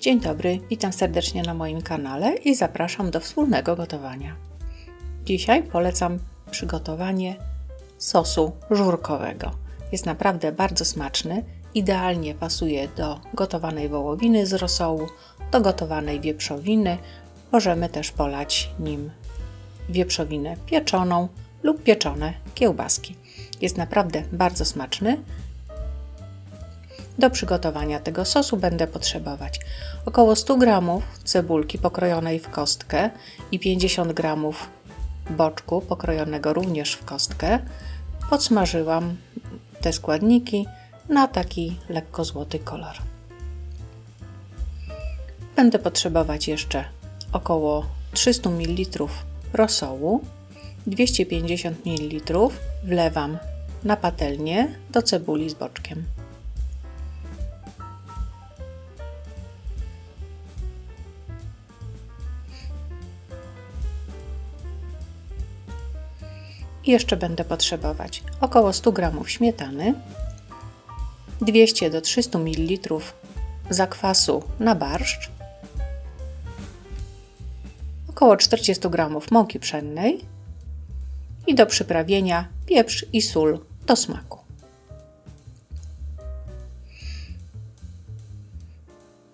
Dzień dobry, witam serdecznie na moim kanale i zapraszam do wspólnego gotowania. Dzisiaj polecam przygotowanie sosu żurkowego. Jest naprawdę bardzo smaczny, idealnie pasuje do gotowanej wołowiny z rosołu, do gotowanej wieprzowiny. Możemy też polać nim wieprzowinę pieczoną lub pieczone kiełbaski. Jest naprawdę bardzo smaczny. Do przygotowania tego sosu będę potrzebować około 100 g cebulki pokrojonej w kostkę i 50 g boczku pokrojonego również w kostkę. Podsmażyłam te składniki na taki lekko złoty kolor. Będę potrzebować jeszcze około 300 ml rosołu, 250 ml wlewam na patelnię do cebuli z boczkiem. I jeszcze będę potrzebować około 100 g śmietany, 200 do 300 ml zakwasu na barszcz, około 40 g mąki pszennej i do przyprawienia pieprz i sól do smaku.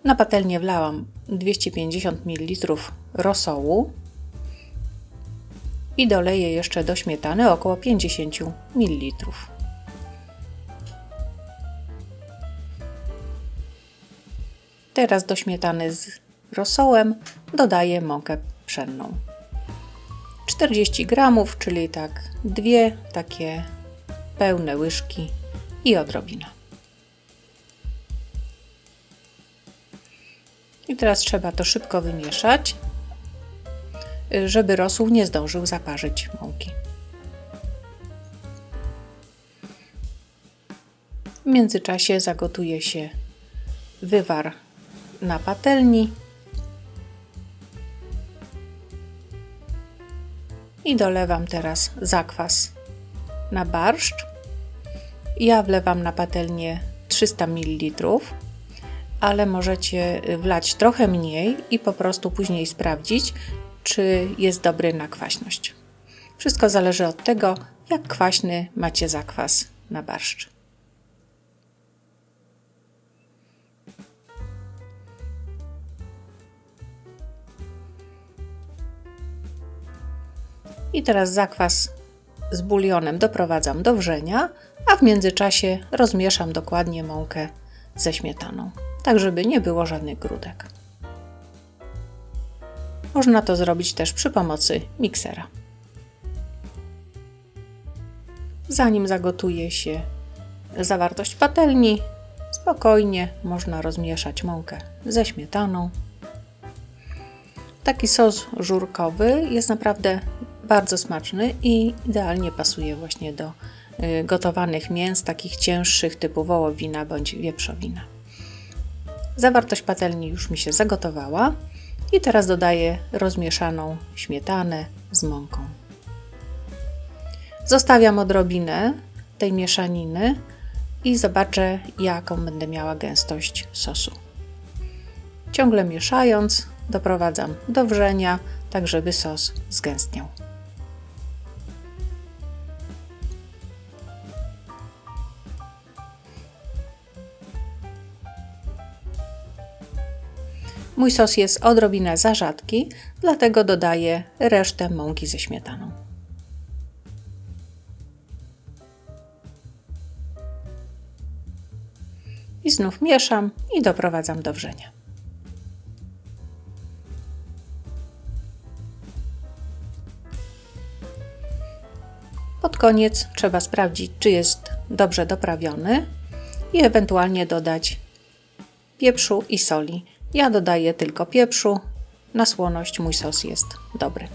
Na patelnię wlałam 250 ml rosołu i doleję jeszcze do śmietany około 50 ml. Teraz do śmietany z rosołem dodaję mąkę pszenną. 40 gramów, czyli tak dwie takie pełne łyżki i odrobina. I teraz trzeba to szybko wymieszać, żeby rosół nie zdążył zaparzyć mąki. W międzyczasie zagotuje się wywar na patelni i dolewam teraz zakwas na barszcz. Ja wlewam na patelnię 300 ml, ale możecie wlać trochę mniej i po prostu później sprawdzić, czy jest dobry na kwaśność. Wszystko zależy od tego, jak kwaśny macie zakwas na barszcz. I teraz zakwas z bulionem doprowadzam do wrzenia, a w międzyczasie rozmieszam dokładnie mąkę ze śmietaną, tak żeby nie było żadnych grudek. Można to zrobić też przy pomocy miksera. Zanim zagotuje się zawartość patelni, spokojnie można rozmieszać mąkę ze śmietaną. Taki sos żurkowy jest naprawdę bardzo smaczny i idealnie pasuje właśnie do y, gotowanych mięs, takich cięższych typu wołowina bądź wieprzowina. Zawartość patelni już mi się zagotowała i teraz dodaję rozmieszaną śmietanę z mąką. Zostawiam odrobinę tej mieszaniny i zobaczę, jaką będę miała gęstość sosu. Ciągle mieszając, doprowadzam do wrzenia, tak żeby sos zgęstniał. Mój sos jest odrobinę za rzadki, dlatego dodaję resztę mąki ze śmietaną. I znów mieszam i doprowadzam do wrzenia. Pod koniec trzeba sprawdzić, czy jest dobrze doprawiony i ewentualnie dodać pieprzu i soli ja dodaję tylko pieprzu. Na słoność mój sos jest dobry.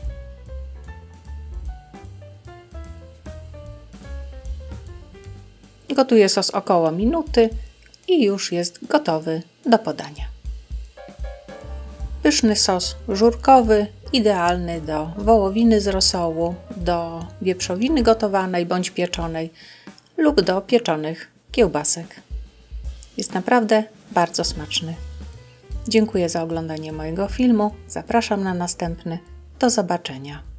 Gotuję sos około minuty i już jest gotowy do podania. Pyszny sos żurkowy, idealny do wołowiny z rosołu, do wieprzowiny gotowanej bądź pieczonej lub do pieczonych kiełbasek. Jest naprawdę bardzo smaczny. Dziękuję za oglądanie mojego filmu. Zapraszam na następny. Do zobaczenia.